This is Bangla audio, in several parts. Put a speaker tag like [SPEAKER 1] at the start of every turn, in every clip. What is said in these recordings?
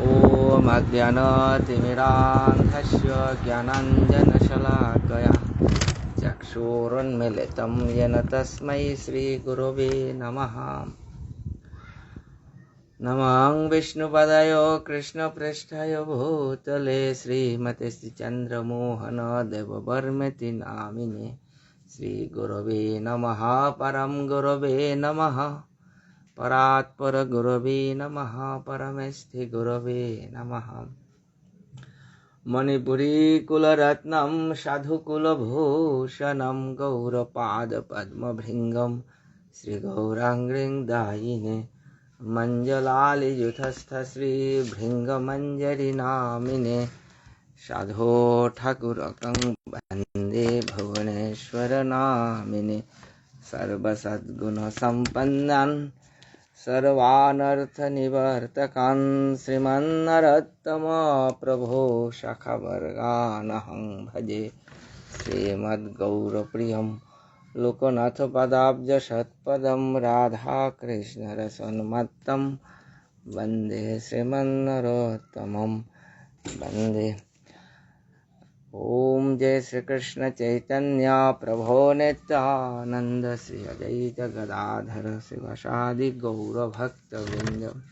[SPEAKER 1] ॐ अज्ञानतिमिरान्धस्य ज्ञानाञ्जनशलाकया चक्षुरुन्मिलितं येन तस्मै श्रीगुरवे नमः। नमः विष्णुपदयो, कृष्णपृष्ठाय, भूतले श्रीमते श्रीचन्द्रमोहन देववर्मति नामिने। श्रीगुरवे नमः परं गुरवे नमः। परात्परगुरवे नमः परमेष्ठिगुरवे नमः। मणिपुरीकुलरत्नं साधुकुलभूषणं गौरपादपद्मभृङ्गं श्रीगौराङ्ग्रीं दायिने मञ्जलालियुथस्थ श्रीभृङ्गमञ्जरिनामिने साधो ठाकुरकं वंदे भुवनेश्वरनामिने सर्वसद्गुणसम्पन्नान् सर्वानर्थनिवर्तकान् श्रीमन्नरोत्तमप्रभो शाखावर्गानहं भजे श्रीमद्गौरप्रियं लोकनाथपदाब्जषत्पदं राधाकृष्णरसन्मत्तं वंदे श्रीमन्नरोत्तमं वंदे। ओम जय श्री कृष्ण चैतन्य प्रभो नित्यानंद श्री अजय जगदाधर शिवशादि गौरभक्तवृंद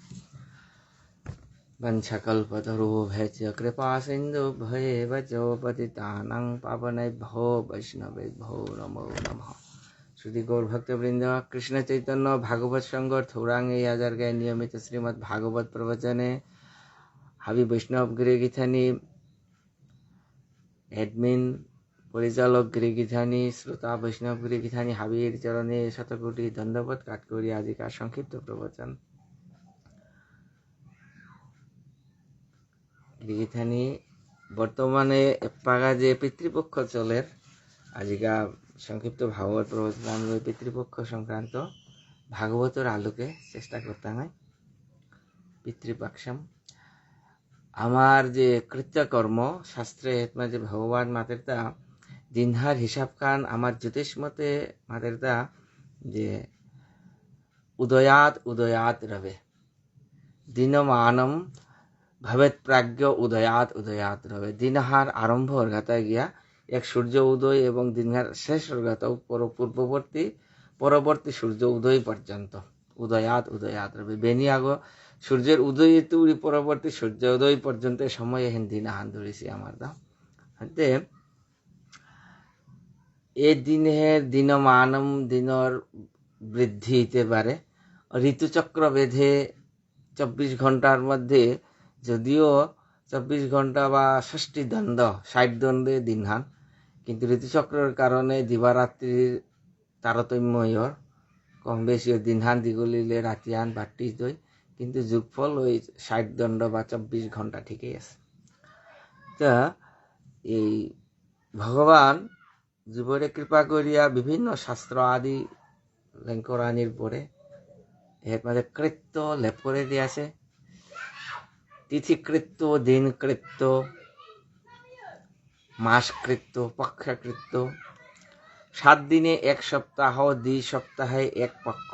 [SPEAKER 1] वंशकल्पतरो भैच्य कृपा सिंधु भयवचो पतितानं पावनेभ्यो वैष्णवेभ्यो नमो नमः। श्री गौर भक्त वृंद कृष्ण चैतन्य भागवत संग और थोड़ांग गए नियमित श्रीमद भागवत प्रवचने। हवि वैष्णव गृह অ্যাডমিন পরিচালক গৃহগীধানী শ্রোতা বৈষ্ণব গৃহগীধানী হাবির চরণে শতকোটি ধন্যবাদ কাট করি আজিকার সংক্ষিপ্ত প্রবচন। গৃহগীধানী বর্তমানে এপাগা যে পিতৃপক্ষ চলের, আজিকা সংক্ষিপ্ত ভাগবত প্রবচন ওই পিতৃপক্ষ সংক্রান্ত ভাগবতর আলোকে চেষ্টা করতাম হয়। আমার যে কৃত্যকর্ম শাস্ত্রে যে ভগবান মাতেরতা দিনহার হিসাব খান, আমার জ্যোতিষ মতে মাতেরতা যে উদয়াত উদয়াত রবে। দিনমানম ভবেত প্রাজ্ঞ উদয়াত উদয়াত রবে। দিনহার আরম্ভ গাতা গিয়া এক সূর্য উদয় এবং দিনহার শেষ গাতা পূর্ববর্তী পরবর্তী সূর্য উদয় পর্যন্ত। উদয়াত উদয়াত রবে। বেনি আগ সূর্যের উদয় তুড়ি পরবর্তী সূর্য উদয় পর্যন্ত সময় হেন দিন আহান ধরেছি আমার দা হাতে এ দিনের দিনমানম দিনর বৃদ্ধি হইতে পারে। ঋতুচক্র বেঁধে চব্বিশ ঘণ্টার মধ্যে যদিও চব্বিশ ঘণ্টা বা ষষ্ঠী দ্বন্দ্ব, ষাট দণ্ডে দিনহান কিন্তু ঋতুচক্রের কারণে দিবারাত্রির তারতম্যর কম বেশি দিনহান দিগুলিলে রাতিয়ান বাট্টি দই। কিন্তু যোগফল ওই ষাট দণ্ড বা চব্বিশ ঘণ্টা ঠিকই আছে। তা এই ভগবান জীবরে কৃপা করিয়া বিভিন্ন শাস্ত্র আদি লেঙ্করানির পরে এর মধ্যে কৃত্য লেপ করে দিয়েছে। তিথি কৃত্য, দিন কৃত্য, মাস কৃত্য পক্ষকৃত্য সাত দিনে এক সপ্তাহ দুই সপ্তাহে এক পক্ষ।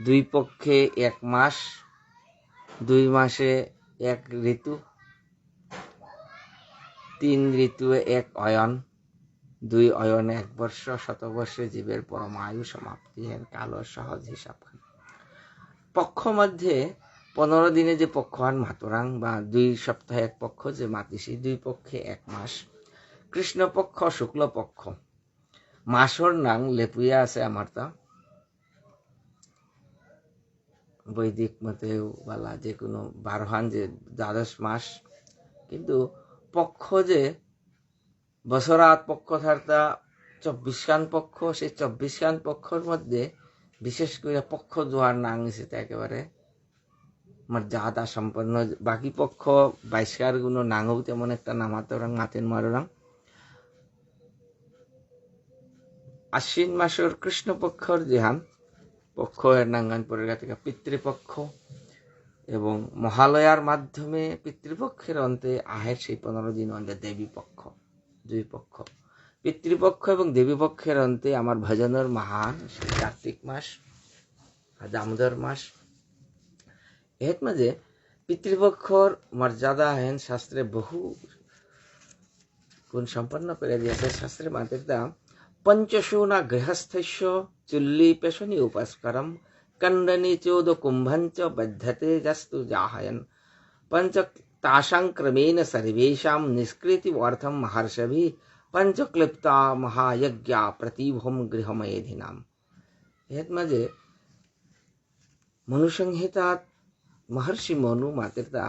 [SPEAKER 1] দুই পক্ষে এক মাস। দুই মাসে এক ঋতু, তিন ঋতু এক অয়ন, দুই অয়ন এক বর্ষ, শতবর্ষে জীবের পরমায়ু সমাপ্তি হেন কালো সহজ হিসাব পক্ষ মধ্যে পনেরো দিনে যে পক্ষ হন মাতরাং বা দুই সপ্তাহে এক পক্ষ যে মাতিসি দুই পক্ষে এক মাস। কৃষ্ণপক্ষ, শুক্লপক্ষ। মাসর নাং লেপুইয়া আছে আমার তা। বৈদিক মতেও বলা যে কোনো বারোহান যে দ্বাদশ মাস, কিন্তু পক্ষ যে বছরাত পক্ষ থার্তা চব্বিশ খান পক্ষ, সেই চব্বিশ খান পক্ষর মধ্যে বিশেষ করে পক্ষ জোয়ার নাং সেটা একেবারে মর্যাদা সম্পন্ন। বাকি পক্ষ বাইশকারগুলো নাঙও তেমন একটা নামাতরাং, মাতেন মারোরাং আশ্বিন মাসের কৃষ্ণপক্ষর যেহান পক্ষ এর নাঙ্গান পরে থেকে পিতৃপক্ষ এবং মহালয়ার মাধ্যমে পিতৃপক্ষের অন্তে আহের সেই পনেরো দিন অন্তে দেবী পক্ষ, দুই পক্ষ। পিতৃপক্ষ এবং দেবী পক্ষের অন্তে আমার ভজনের মহান কার্তিক মাস দামোদর মাস। হেত মাঝে পিতৃপক্ষর মর্যাদা হেন শাস্ত্রে বহু গুণ সম্পন্ন করে দিয়েছে। শাস্ত্রের মাতিতা পঞ্চশূনা গৃহস্থস্য চুল্লি পেশনি উপস্করম কণ্ডনি চোদ কুম্ভঞ্চ বদ্ধতে যস্তু জাহয়ন পঞ্চ तासां क्रमेण सर्वेषां निष्कृतिवार्थं महर्षभिः पंचक्लिप्ता महायज्ञा प्रतिभम गृहमयधिनाम ह्यात म्हणजे মনুসংহিতাত মহর্ষি মনু মাতেরতা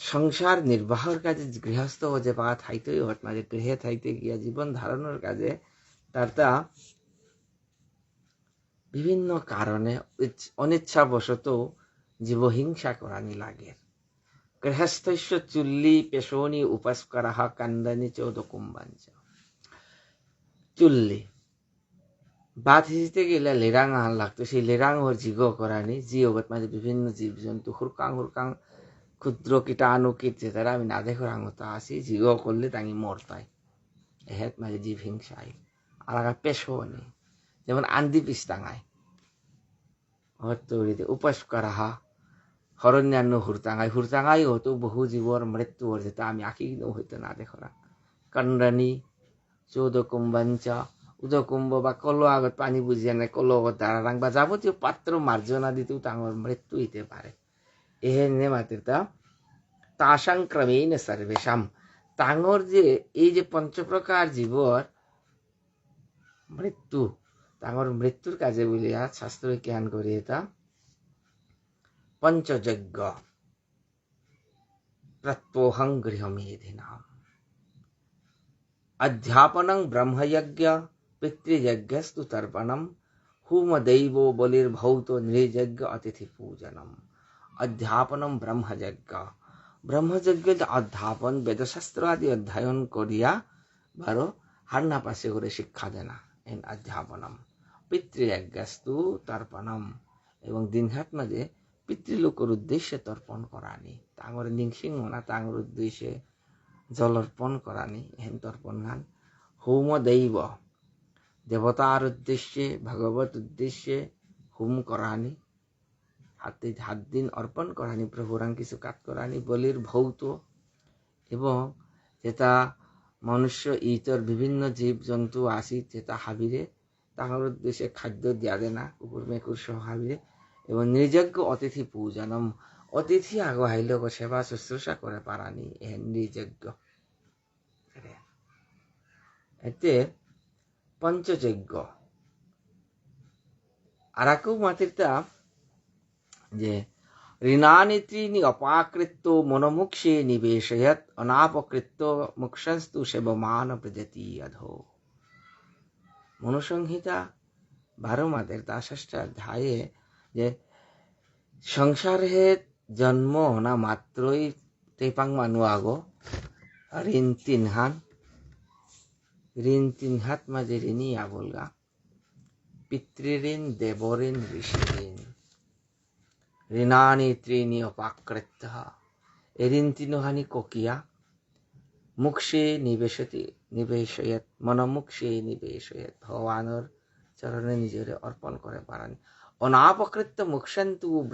[SPEAKER 1] সংসার নির্বাহর কাজে গৃহস্থ যে বা থাইতেই হট মানে গৃহে থাইতে গিয়া জীবন ধারণের কাজে তার তা বিভিন্ন কারণে অনিচ্ছাবশত জীবহিংসা করানি লাগে। গৃহস্থস্য চুল্লি পেশনি উপস্করাহ কান্দানি চৌদ কুম্বাঞ্চ চুল্লি। ভাত সিঁচিতে গেলে লেরাং আহান লাগতো। সেই লেরাং ওর জিগ করানি, জি ওগত মাঝে বিভিন্ন জীব জন্তু হুরকাং হুরকাং, ক্ষুদ্র কীটাণু কীট তারা আমি না দেখো রাঙতা আসি, জিগ করলে তাঙ্গি মরতাই। এহেত মাঝে জীব হিংসাই আলাদা পেশো নেই যেমন আন্দি পিস উপাস করা হরণ্যান্য হুরতাঙাই হুরতাঙাই হতো বহু জীবর মৃত্যু যেটা আমি আঁকি হইতো না দেখরা কণ্ডনী চৌদ কুম্বাঞ্চ উদকুম্ভ বা কল আগত পানি বুঝিয়া নাই কল দাঁড়াং বা যাবতীয় পাত্র মার্জনা দিতেও তাঙর মৃত্যু হইতে পারে। এহেনে মাতিরতা তাসাং ক্রমেণ সর্বেশাম। তাঙর যে, এই যে পঞ্চপ্রকার জীবর মৃত্যু তাঙর মৃত্যুর কাজে বলিয়া শাস্ত্র জ্ঞান করি এটা पंचजज्ञ प्रत्वोहं गृहमेधिनाम् अध्यापनं ब्रह्मयज्ञ पितृयज्ञस्तु तर्पणं हुमदैवो बलिर्भौतो नृयज्ञ अतिथि पूजनम अध्यापनम ব্রহ্মযজ্ঞ ব্রহ্মযজ্ঞ অধ্যাপন বেদশাস্ত্র আদি অধ্যয়ন করিয়া বারো হান্না পাশে করে শিক্ষা দেনা এন অধ্যাপনম পিতৃযজ্ঞস্তু তর্পণম। এবং দিনহাত মাঝে পিতৃলোকের উদ্দেশ্যে তর্পণ করানি। তাঙর নিংসিং না তাঙর উদ্দেশ্যে জল জলর্পণ করানি। হেন তর্পণ গান হোম দৈব। দেবতার উদ্দেশ্যে, ভগবত উদ্দেশ্যে হোম করানি। হাতে হাত দিন অর্পণ করানি, প্রভুরাং কিছু কাজ করানি, বলির ভৌত। এবং যেটা মনুষ্য, ইতর, বিভিন্ন জীব জন্তু আসি যেটা হাবিরে তাহার উদ্দেশ্যে খাদ্য দিয়া দেয় না কুকুর মেকুর সহ হাবিরে এবং নির্যজ্ঞ অতিথি পূজনম, অতিথি আগুৱাইলোক সেৱা শুশ্ৰূষা কৰে পাৰানি এ নির্যজ্ঞ। এতে পঞ্চযজ্ঞ। আর একও মাতিরতা যে ঋণানি ত্রিনি অপাকৃত্য মনোমুক্ষে নিবেশয়ত, অনাপকৃত্য মুক্ষস্তু সেবমান প্রজাতি অধো মনুসংহিতা বারো মাদের দাসষ্ঠ ধায়ে যে সংসারে জন্ম না মাত্রই তেপাং মানুয়াগো ঋণ তিনহান। ঋণ তিনহাত মাঝে ঋণী আবলগা পিতৃঋণ ঋষি ঋণ ঋণানি ত্রিণী অপাকৃত ঋণ তিনহানি ককিয়া। মুক্ষে নিবেশতি নিবেশয়ত, মনমুক্ষে নিবেশয়ত, ভগবানের চরণে নিজের অর্পণ করে পারেন। অনাপকৃত্য মুক্ষন্তু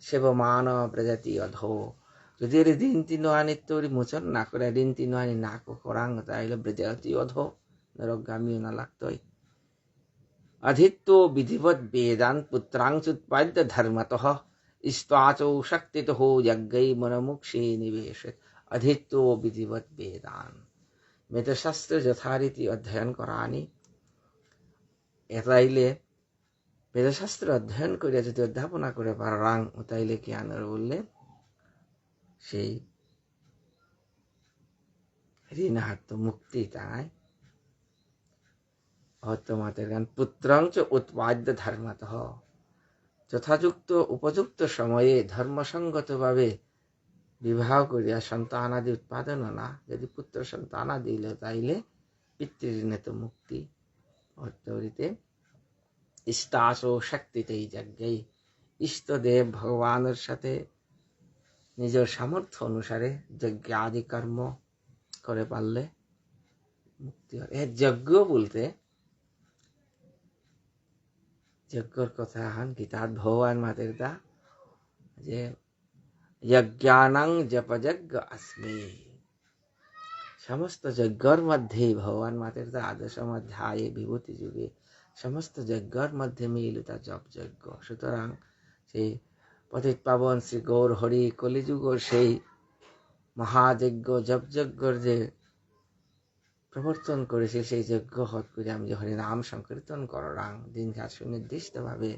[SPEAKER 1] সেবমান প্রজাতি অধো। যদি এর দিন তিন আনিত্য মোচন না করে দিন তিন আনি না করাং, তাইলে ব্রজাতি অধো নরগামী না লাগতই। অধিত্য বিধিবৎ বেদান পুত্রাংশুৎপাদ্য ধর্মত শক্তিত যজ্ঞৈ মনমুক্ষে নিবেশ অধিত্য বিধিবৎ বেদান। মেতশাস্ত্র যথারীতি অধ্যয়ন করানি। এতাইলে বেদশাস্ত্র অধ্যয়ন করে যদি অধ্যাপনা করে পারাং তাইলে আনার বললে? সেই ঋণাহার্ত মুক্তি তাই। হত্যমাতের গান পুত্রাংচ উৎপাদ্য ধর্মত। যথাযুক্ত, উপযুক্ত সময়ে ধর্মসঙ্গতভাবে বিবাহ করিয়া সন্তানাদি উৎপাদন না। যদি পুত্র সন্তানাদি তাইলে পিতৃঋণে তো মুক্তি অর্থরিতে ইষ্টাসো শক্তিতেই যজ্ঞেই ইষ্টদেব ভগবানের সাথে নিজের সামর্থ্য অনুসারে যজ্ঞ আদি কর্ম করে পারলে মুক্তি হয়। এর যজ্ঞ বলতে যজ্ঞর কথা হান গীতার ভগবান মাতের দা যে যজ্ঞানং জপযজ্ঞ আসবে সমস্ত যজ্ঞর মধ্যে ভগবান মাতের তো আদর্শ মধ্যায়ে বিভূতি যুগে সমস্ত যজ্ঞর মধ্যে মিলিতা জপ যজ্ঞ সুতরাং সেই পতিত পাবন শ্রী গৌর হরি কলিযুগর সেই মহাযজ্ঞ জপযজ্ঞর যে প্রবর্তন করেছে সেই যজ্ঞ হত করে আমি যে হরিনাম সংকীর্তন করাং দিন রাত সুনির্দিষ্টভাবে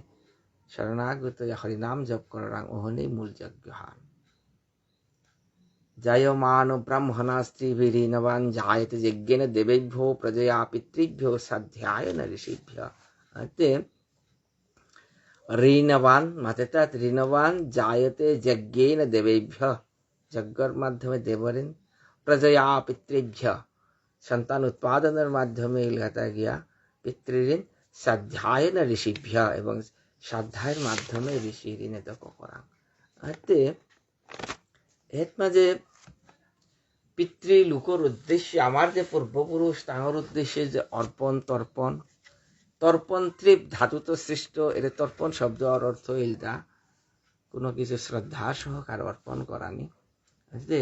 [SPEAKER 1] শরণাগত হরিনাম জপ করাং ওহনেই মূল যজ্ঞ হান স্ত্রীভিরীনবান জায়তে যজ্ঞেন দেবেভ্যো প্রজয়া পিতৃভ্যো সাধ্যায়ন ঋষিভ্য অর্থে ঋণবান মাতেতাৎ ঋণবান জায়তে যজ্ঞেন দেবেভ্য যজ্ঞর মাধ্যমে দেবরেন প্রজয়া পিতৃভ্য সন্তান উৎপাদনের মাধ্যমে ইলগাতা গিয়া পিতৃঋণ সাধ্যায়ন ঋষিভ্য এবং সাধ্যায়ের মাধ্যমে ঋষি ঋণে তপ করা অর্থে এর মাঝে পিতৃলোকর উদ্দেশ্যে আমার যে পূর্বপুরুষ তাঁর উদ্দেশ্যে যে অর্পণ তর্পণ তর্পণ ত্রিপ ধাতুত সৃষ্ট এর তর্পণ শব্দ আর অর্থ ইলদা কোনো কিছু শ্রদ্ধা সহকার অর্পণ করানি যে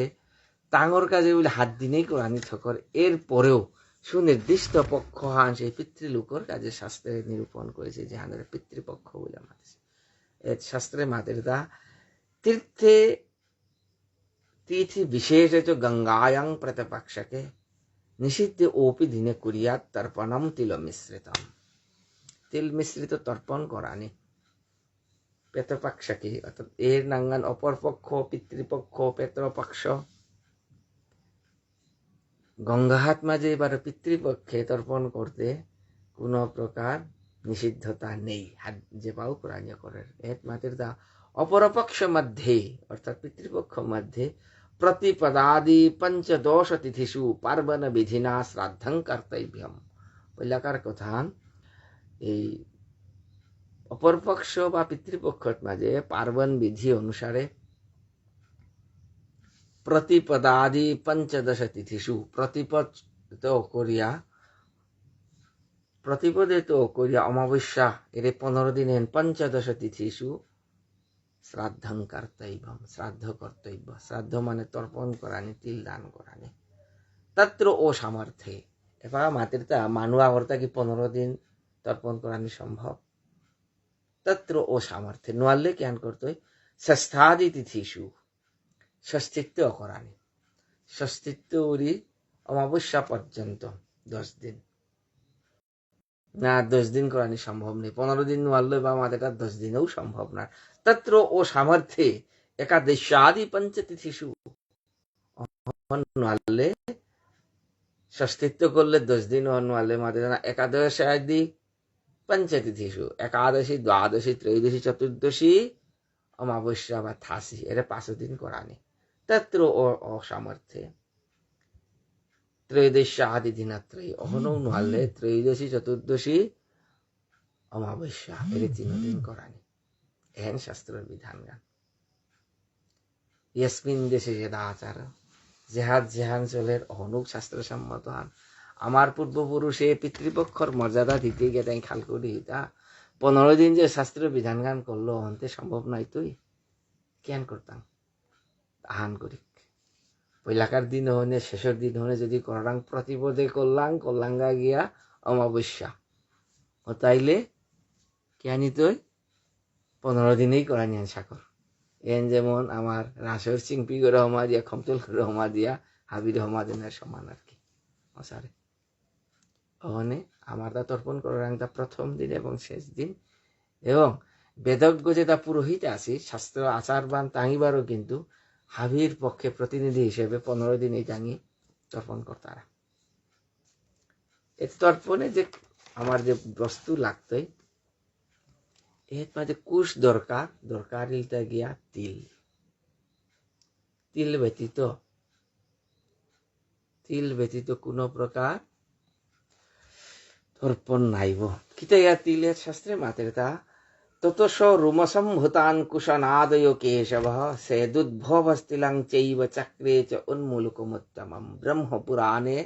[SPEAKER 1] তাঙর কাজে বলে হাত দিনেই করানি থকর এর পরেও সুনির্দিষ্ট পক্ষ হান সেই পিতৃলোকর কাজে শাস্ত্রে নিরূপণ করেছে যে হানের পিতৃপক্ষ বলে মাতেছে শাস্ত্রে মাতের দা তীর্থে তিথি বিশেষচ গঙ্গায়াং প্রতপক্ষকে নিষিদ্ধ ওপি দিনে কুরিয়াত তর্পণম তিল মিশ্রিতম তিল মিশ্রিত তর্পণ করানি পেতপক্ষকে অর্থাৎ এর নাঙ্গান অপরপক্ষ পিতৃপক্ষ পেতপক্ষ গঙ্গাহাত মাঝে এবার পিতৃপক্ষে তর্পণ করতে কোনো প্রকার নিষিদ্ধতা নেই হাত যে পাও প্রাণীয় করার এর মাতের দা অপরপক্ষ মধ্যে অর্থাৎ পিতৃপক্ষ মধ্যে প্রতিপদাদি পঞ্চদশ তিথিষু পার্বণ বিধিনা শ্রাদ্ধং কর্তব্যম পৈলাকার কথা এই অপরপক্ষ বা পিতৃপক্ষর মাঝে পার্বণ বিধি অনুসারে প্রতিপদাদি পঞ্চদশ তিথিষু প্রতিপদ করিয়া প্রতিপদিত করিয়া অমাবস্যা, এর পনেরো দিন পঞ্চদশ তিথিষু শ্রাদ্ধং কর্তব্যম, শ্রাদ্ধ কর্তব্য। শ্রাদ্ধ মানে তর্পণ করানি তিল দান করানি তত্র ও সামর্থ্যে। এবার মাতৃতা মানুয়া অর্থা কি পনেরো দিন তর্পণ করানি সম্ভব? তত্র ও সামর্থ্যে। নোয়ালে জ্ঞান করতে ষষ্ঠাদি তিথিষু। ষষ্ঠিত্ব করানি। ষষ্ঠিত্ব উরি অমাবস্যা পর্যন্ত, দশ দিন। না, দশ দিন করানি সম্ভব নেই। পনেরো দিন নোয়াল্লে বা মাদেটা দশ দিনেও সম্ভব না। তত্র ও সামর্থ্যে একাদশাদি নোয়ালে ষষ্ঠিত্ব করলে দশ দিন নোয়ালে মাদে একাদশ আদি পঞ্চতিথিষু একাদশী দ্বাদশী ত্রয়োদশী চতুর্দশী অমাবস্যা বা থাসি এরা পাঁচ দিন করানি তত্র ও অসামর্থ্যে ত্রয়োদশী আদি দিনাত্রয়ী অহনৌ নোয়ালে ত্রয়োদশী চতুর্দশী অমাবস্যা এর তিন দিন করানি এহেন শাস্ত্রের বিধান গান ইয়াসমিন দেশে যেদা আচার জেহাদ জেহাঞ্চলের অহনুক শাস্ত্র সম্মত হান আমার পূর্বপুরুষে পিতৃপক্ষর মর্যাদা দিতে গিয়ে তাই খাল করি তা পনেরো দিন যে শাস্ত্র বিধান গান করল অন্তে সম্ভব নয় তুই কেন করতাম আহান করি পৈলাকার দিন হনে শেষের দিন হনে যদি করাং প্রতিপদে করলাং করলাঙ্গা গিয়া অমাবস্যা ও তাইলে কেয়ানি তুই পনেরো দিনেই করা নিয়েন সাকর এন যেমন আমার রাসের চিংপি করে হমা দিয়া খমতুল করে হমা দিয়া হাবির হমা দিনের সমান আর কি। মশারে ওখানে আমার তা তর্পণ করার তা প্রথম দিন এবং শেষ দিন। এবং বেদজ্ঞ যে তা পুরোহিত আছি, শাস্ত্র আচারবান তাঙিবারও কিন্তু হাবির পক্ষে প্রতিনিধি হিসেবে পনেরো দিন এই টাঙি তর্পণ করতারা। এ তর্পণে যে আমার যে বস্তু লাগতই এর মাঝে কুশ দরকার দরকার ইলতা গিয়া তিল ব্যতীত তিল ব্যতীত কোন প্রকার তর্পণ নাইব কিতা ইয়া তিলের শাস্ত্রে মাতের তা ততস রুমসম্ভূতান কুশনাদয় কেশব সেদুদ্ভবস্তিলাং চৈব চক্রে চ উন্মূলকমুত্তমম ব্রহ্মপুরাণে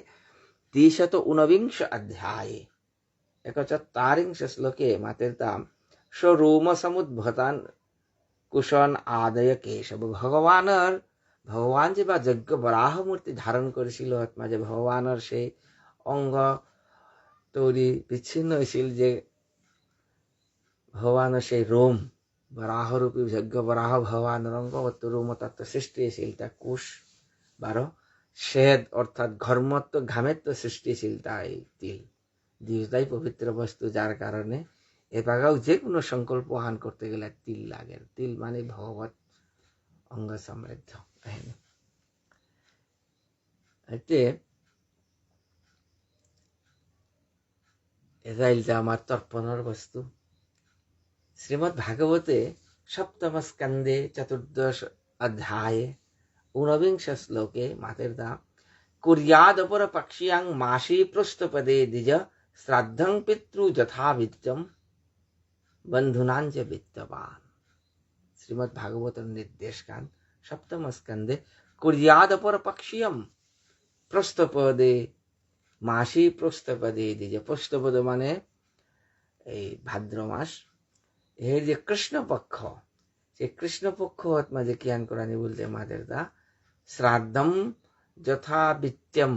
[SPEAKER 1] দ্বিশত ঊনবিংশ অধ্যায়ে একচত্তারিংশ শ্লোকে মাতের তাম সমুদ্ভতান কুশন আদয় কেশব ভগৱানৰ ভগৱান যে বা যজ্ঞ বৰাহ মূৰ্তি ধাৰণ কৰিছিল যে ভগৱানৰ সেই অংগ তৈরি বিচ্ছিন্ন হয়েছিল যে ভগৱানৰ সেই ৰোম বৰাহৰূপী যজ্ঞ বৰাহ ভগৱানৰ অংগগত ৰোম তত্ত্ব সৃষ্টি হৈছিল তা কোষ বাৰ শ্বেদ অর্থাৎ ঘর্মত্ব ঘামেত্ব সৃষ্টিশীল তাই তিল দুইটাই পবিত্র বস্তু যার কারণে এ বাগাও যে কোনো সংকল্প আহান করতে গেলে তিল লাগে। তিল মানে ভগবত অঙ্গ সমৃদ্ধ এতে আমার তর্পণের বস্তু। শ্রীমৎ ভাগবতে সপ্তম স্কন্ধে চতুর্দশ অধ্যায়ে ঊনবিংশ শ্লোকে মাতের দা কুর্যাদপর পক্ষিয়াং মাসি পৃষ্ঠপদে দ্বিজ শ্রাদ্ধং পিতৃ যথাবিত্যম বন্ধুনাঞ্চ বিত্তবান শ্রীমৎ ভাগবতের নির্দেশ গান সপ্তম স্কন্ধে কুর্যাদপর পক্ষিয়ম প্রস্থপদে মাসি প্রস্থপদে দ্বিজ প্রস্থপদ মানে এই ভাদ্র মাস এর যে কৃষ্ণপক্ষ সেই কৃষ্ণপক্ষ মাঝে জ্ঞান করানি বলতে মাদের দা শ্রাদ্ধম যথাবিত্যম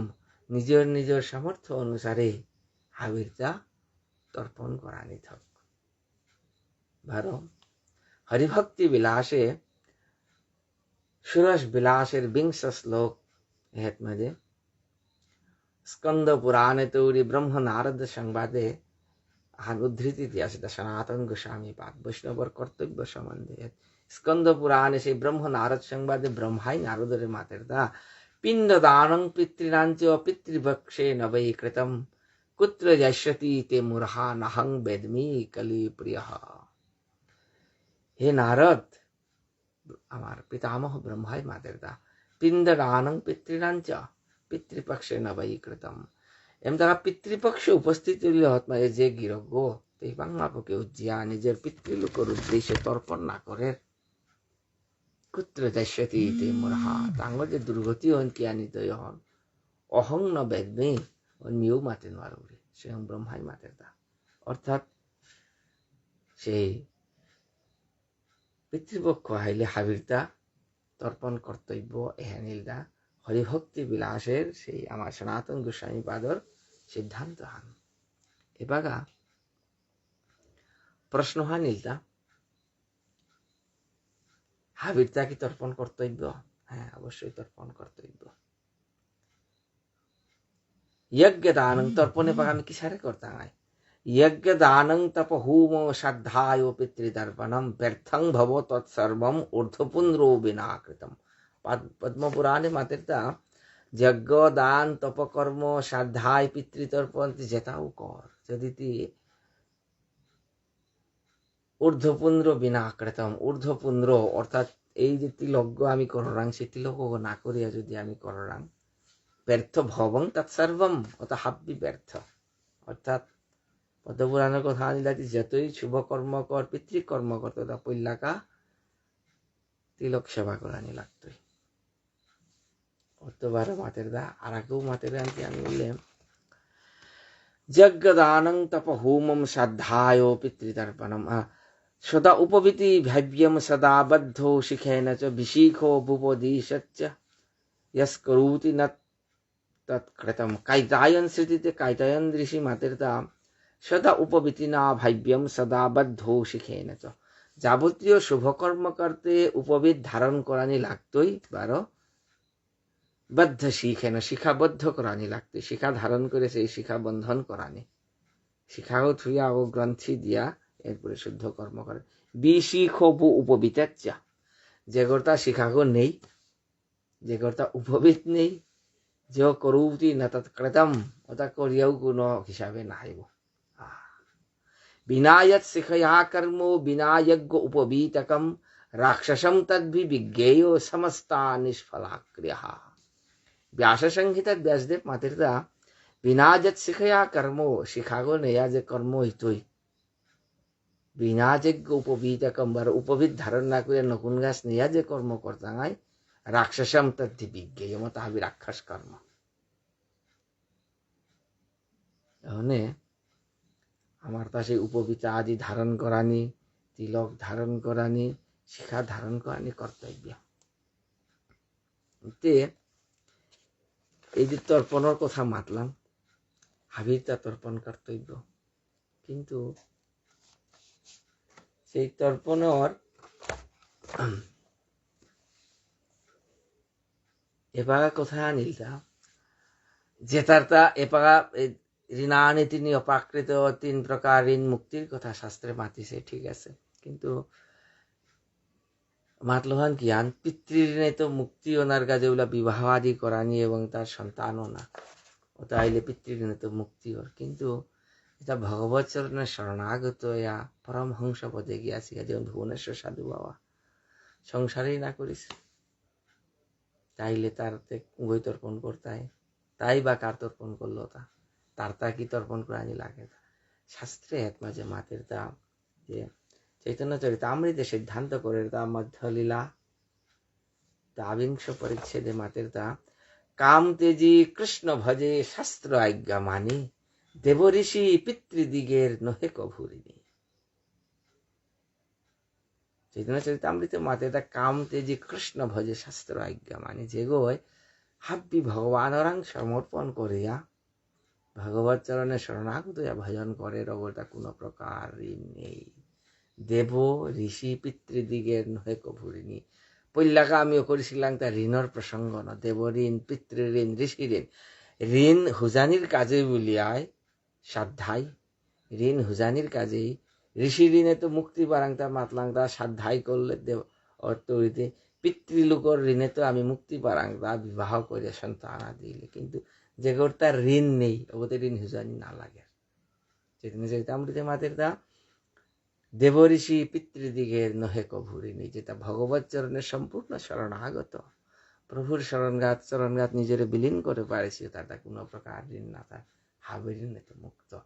[SPEAKER 1] নিজের নিজের সামর্থ্য অনুসারে হাবিরটা তর্পণ করানি থাক ভারো হরিভক্তি বিলাসে, সুরস বিলাসের বিংশ শ্লোক হেত মাঝে স্কন্দ পুরাণে তৌরি ব্রহ্ম নারদ সংবাদে আহান উদ্ধৃতি দিয়ে আছে সনাতন গোস্বামী পাদ বৈষ্ণবর কর্তব্য সম্বন্ধে। স্কন্দ পুরাণে সেই ব্রহ্ম নারদ সংবাদে ব্রহ্মাই নারদের মাতের দা। পিণ্ড দানং পিতৃণাঞ্চ পিতৃভক্ষে নবৈ কৃতম। কুত্র যশ্যতি তে মুরহা নাহং বেদমি কলি প্রিয় হে নারদ আমার পিতামহ ব্রহ্মাই মাতের দা পিণ্ড দানং পিতৃণাঞ্চ পিতৃপক্ষে নবৈ কৃতম એમ તારા પિતૃપક્ષ ઉપસ્થિત હતમાં એ જે ગિરગો તે બાંગમાં પકે ઉજ્યા নিজের পিতৃলোকের উদ্দেশ্যে তর্পণ না করে কুত্র যাশ্যতি তে মোরহা তাঙ্গ যে দুর্গতি হন কি আনিত হন অহং ন বেদমি মিও মাতে নোয়ারে স্বয়ং ব্রহ্মাই মাতে তা অর্থাৎ সেই পিতৃপক্ষ হাইলে হাবিরদা তর্পণ কর্তব্য এহানিলদা হরিভক্তি বিলাসের সেই আমার সনাতন গোস্বামী পাদর সিদ্ধান্ত হান। ಇವಾಗ ಪ್ರಶ್ನ ಹಾನಿಲ್ದ হাবিরদা কি তর্পণ কর্তব্য হ্যাঁ অবশ্যই তর্পণ কর্তব্য যজ্ঞ দান তর্পণে বাগান কি সারে করতাম আয় यज्ञ दानं तप होम श्रद्धायो पितृतर्पणम व्यर्थं भवो तत्सर्वम ऊर्ध्वपुंद्रो विनाकृतम পদ্মপুরাণে মাতেরটা যজ্ঞ দান তপকর্ম শ্রাদ্ধায় পিতৃতর্পণ যেটাও কর যদি তুই ঊর্ধ্বপুন্দ্র বিনা কৃতম ঊর্ধ্বপুন্দ্র অর্থাৎ এই যে তিলজ্ঞ আমি কররাং সে তিলক না করিয়া যদি আমি কররাং ব্যর্থ ভবং তৎসর্বম অত হাব্বি ব্যর্থ অর্থাৎ পদপুরাণের কথা আনিলাতি যতই শুভকর্ম কর পিতৃকর্ম কর তথা পৈলাকা তিলক সেবা করে আনি লাগতই অতবার মাতের দা আর আগেও মাতের আনতে আমি বললাম যজ্ঞদানং তপহোমম শ্রদ্ধায় পিতৃতর্পণম সদা উপবীতি ভাব্যম সদা বদ্ধ শিখেন চ বিশিখো ভূপদীশচ্চ यस्करोति न কাইতায়ন कैतायन् स्थितिते कैतायन् ऋषि मातेर्ता সদা উপবিতিনা ভাব্যম সদা বদ্ধো শিখেন চ। যাবতীয় শুভকর্ম করতে উপবিদ ধারণ করানি লাগতোই বারো। বদ্ধ শিখেন, শিখাবদ্ধ করানি লাগতে, শিখা ধারণ করে সেই শিখা বন্ধন করানি। শিখাও থুইয়া ও গ্রন্থি দিয়া এরপরে শুদ্ধ কর্ম করে। বিশিখবু উপবিতাচ্চা যে কর্তা শিখাগো নেই, যে কর্তা উপবিত নেই, যে করুতি না তৎকৃতম ওটা করিয়াও কোনো হিসাবে নাহিব বিনায়ত শিখয়া কর্ম বিনায়জ্ঞ উপবীতকম রাক্ষসম তদ্ভি বিজ্ঞেয় সমস্তা নিষ্ফলা ক্রিয়া व्यास संहिता व्यासदेव मातेरता বিনাজত শিখয়া কর্ম শিখাগো নেয়া যে কর্ম হইতই বিনাযোগ্য উপবিত কম্বার উপবিদ ধারণ না করে নকুন গাছ নেয়া যে কর্ম করতাঙাই রাক্ষসম তদ্ধি বিজ্ঞেয় তাহাবি রাক্ষস কর্ম এখানে আমার তা সেই উপবিতা আদি ধারণ করানি, তিলক ধারণ করানি, শিখা ধারণ করানি কর্তব্য। তে, এই যে তর্পণের কথা মাতলাম হাবির তা তর্পণ কর্তব্য। কিন্তু সেই তর্পণর এপাগা কোথায় আনিলতা যেতারতা এপাগা ঋণানি তিনি অপাকৃত তিন প্রকার ঋণ মুক্তির কথা শাস্ত্রে মাতিছে, ঠিক আছে। কিন্তু মাতলোহান জ্ঞান পিতৃঋণে তো মুক্তি ওনার কাজে ওগুলা বিবাহ আদি করানি এবং তার সন্তানও না। ওটা আইলে পিতৃঋণে তো মুক্তি ওর। কিন্তু এটা ভগবত চরণের শরণাগত, ইয়া পরমহংস পদে গিয়াছি যেমন ভুবনেশ্বর সাধু বাবা সংসারেই না করিস তাইলে তার বই তর্পণ করতাই তাই বা কার তর্পণ করল তা? তার তা কি তর্পণ করে আনি লাগে শাস্ত্রে মাঝে মাতের তা যে চৈতন্য চরিতামৃতে সিদ্ধান্ত করে তা মধ্যলীলা, দাবিংশ পরিচ্ছেদে মাতের তা কাম তেজি কৃষ্ণ ভজে শাস্ত্র আজ্ঞা মানি, দেবঋষি পিতৃদিগের নহে কভুরিনি চৈতন্য চরিতামৃত মাতে তা কাম তেজি কৃষ্ণ ভজে শাস্ত্র আজ্ঞা মানি, যে গোয় হাব্বি ভগবানরাং সমর্পণ করিয়া ভগবত চরণে শরণাগত ভজন করে রগতা কোনো প্রকার ঋণ নেই। দেব, ঋষি পিতৃদিগের নহে কভুরিনি পল্লাকা আমিও করেছিলাম তার ঋণর প্রসঙ্গ ন। দেব ঋণ পিতৃঋণ ঋষি ঋণ। ঋণ হুজানির কাজে বলিয়ায় সাধ্যাই ঋণ হুজানির কাজেই। ঋষি ঋণে তো মুক্তি পারাং তার মাতলাং তা সাধ্যাই করলে দেব অর্থ পিতৃলোকর ঋণে তো আমি মুক্তি পারাং তা বিবাহ করে সন্তান দিলে কিন্তু যে তার ঋণ নেই ওতে ঋণ হুজানি না লাগে। চৈতন্য চৈতামৃতে মাতের তা দেবঋষি পিতৃদিগের নহে কভুরিনি যেটা ভগবত চরণের সম্পূর্ণ শরণাগত। প্রভুর শরণগাত চরণগাত নিজের বিলীন করে পারেছে তাটা কোনো প্রকার ঋণ না, তার হাবের মুক্ত।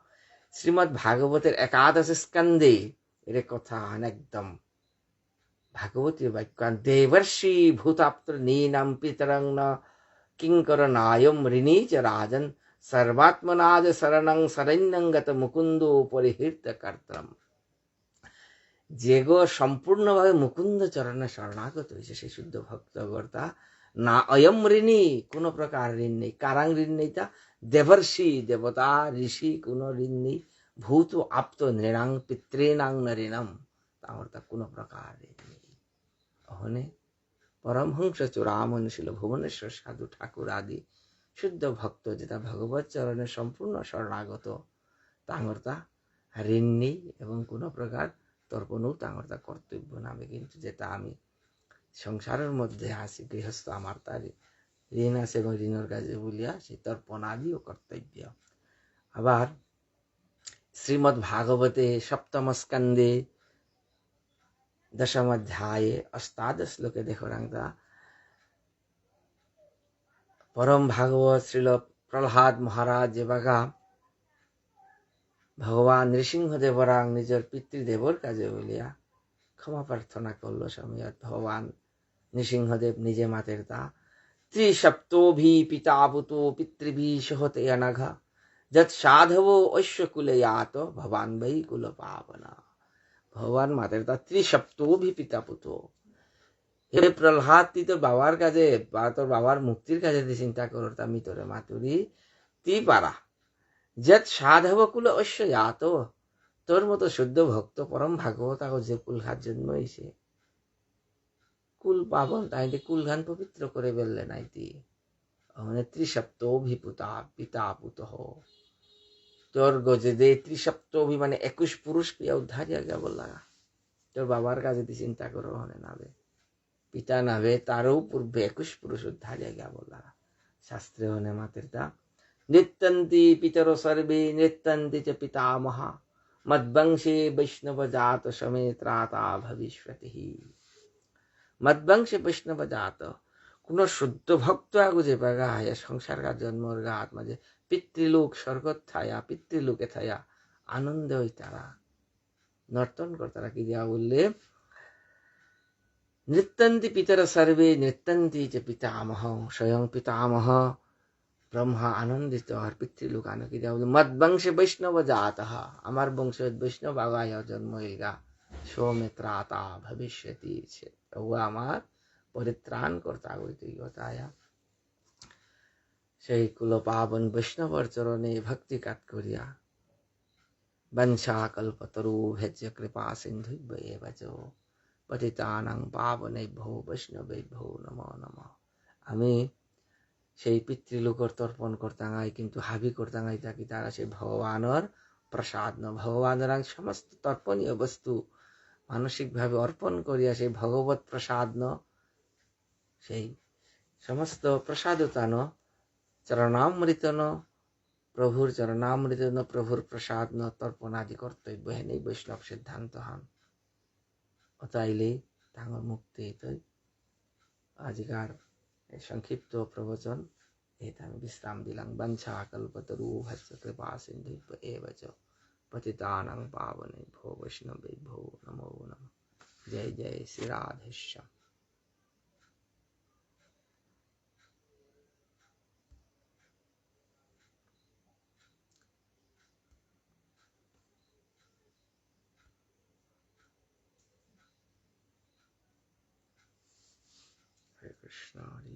[SPEAKER 1] শ্রীমৎ ভাগবতের একাদশ স্কন্ধে এর কথা একদম ভাগবতী বাক্য দেবর্ষি ভূতাপ্ত নীনাম পিতরং ন নায়ম ঋণী চ রাজন সর্বাত্মনাজ শরণং শরণ্যঙ্গত মুকুন্দ পরিহীর্ত কর্তম যে গো সম্পূর্ণভাবে মুকুন্দ চরণে শরণাগত হয়েছে সেই শুদ্ধ ভক্তগর্তা না অয়ম ঋণী কোনো প্রকার ঋণ নেই কারাং ঋণ নেই তা দেবর্ষি দেবতা ঋষি কোনো ঋণ নেই ভূত আপ্ত নৃণাং পিতৃণাং ঋণম তাহলে তা কোনো প্রকার ঋণ নেই অহনে পরমহংস চূড়ামন ছিল ভুবনেশ্বর সাধু ঠাকুর আদি শুদ্ধ ভক্ত যেটা ভগবত চরণে সম্পূর্ণ শরণাগত। তাঙ্গর তা ঋণ নেই এবং কোনো প্রকার তর্পণও তাঙ্গর তা কর্তব্য নামে, কিন্তু যেটা আমি সংসারের মধ্যে আসি গৃহস্থ, আমার তার ঋণ আছে এবং ঋণের কাজে বলিয়া সেই তর্পণ আদিও কর্তব্য। আবার শ্রীমদ্ ভাগবতে সপ্তম স্কন্ধে दशम अध्याय अष्टादश श्लोके देखो रंगता পরম ভাগবত শ্রীল প্রহ্লাদ মহারাজ যেবাগা ভগবান নৃসিংহদেবরাং নিজের পিতৃদেবর কাজে বলিয়া ক্ষমা প্রার্থনা করল সময়ত ভগবান নৃসিংহদেব নিজে মাতের তা ত্রিসপ্তভি পিতাপুত পিতৃভি সহতে অনঘা যৎ সাধব ঐশ্বকুলে ইয়াত ভবান বৈ কুল পাবনা ভগবান মাতের তা ত্রিসপ্তভি পিতা পুত হে প্রহ্লাদ, তুই তোর বাবার কাজে বা তোর বাবার মুক্তির কাজে তুই চিন্তা করো আমি তোরে মাতুরি। তি পারা। যত সাধব কুল ঐশ্য যাত তোর মতো শুদ্ধ ভক্ত পরম ভাগবত আগো যে কুলঘাত জন্ম হয়েছে কুল পাবন তাই কুলঘান পবিত্র করে বেললে নাইতি। মানে ত্রিসপ্ত অভিপুতা পিতা পুত তোর গজে দে ত্রিসপ্ত অভি মানে একুশ পুরুষ পিয়া উদ্ধার জায়গা বললা তোর বাবার কাজে তুই চিন্তা করো, হনে নাবে। পিতা নাবে, তারও পূর্বে একুশ পুরুষ উদ্ধার জায়গা বললা শাস্ত্রে হনে মাতের তা নৃত্যন্তি পিতর সর্বে, নৃত্যন্তি চ পিতামহা। মদ্বংশে বৈষ্ণব জাত সমেত্রাতা ভবিষ্যতি মদ্বংশে কোন শুদ্ধ ভক্ত আগু যে বাগা হায়া সংসার গা জন্মর গা আত্মা যে পিতৃলোক স্বর্গত থায়া, পিতৃলোকে থায়া, আনন্দ হই তারা। নর্তন কর তারা কি দিয়া বললে? নৃত্যন্তি পিতর সর্বে, নৃত্যন্তি যে পিতামহ, স্বয়ং পিতামহ, ব্রহ্মা আনন্দিত আর পিতৃলোক আনন্দিত মদ বংশে বৈষ্ণব জাত, আমার বংশ বৈষ্ণব আগায় জন্ম হইগা সৌমে ত্রাতা ভবিষ্যতি প্রভু আমার পরিত্রাণ কর্তা গৈতিকতায়া সেই কুল পাবন বৈষ্ণবর চরণে ভক্তি কাত করিয়া বংশা কল্পতরু ভেজ্য কৃপা সিন্ধু বচ পতিতানাং পাবনেভ্যো বৈষ্ণবেভ্যো নমো নম আমি সেই পিতৃলোকর তর্পণ করতাঙাই কিন্তু হাবি করতাঙাই থাকি তারা সেই ভগবানর প্রসাদ ন ভগবানের সমস্ত তর্পণীয় বস্তু মানসিকভাবে অর্পণ করিয়া সেই ভগবত প্রসাদ ন সেই সমস্ত প্রসাদতা ন চরণামৃত ন প্রভুর চরণামৃত ন প্রভুর প্রসাদ ন তর্পণ আদি কর্তব্য হেনেই বৈষ্ণৱ সিদ্ধান্ত হন অতাইলেই ডাঙৰ মুক্তি তৈ আজিকাৰ এই সংক্ষিপ্ত প্রবচন, এতে আমি বিশ্রাম দিলাম বঞ্ছা কল্পতরু ভস্য কৃপা সিন্ধু এব চ পতিতানাং পাবনে ভো বৈষ্ণবে ভো নমো নম। জয় জয় শ্রী রাধেশ্যাম। হরে কৃষ্ণ হরে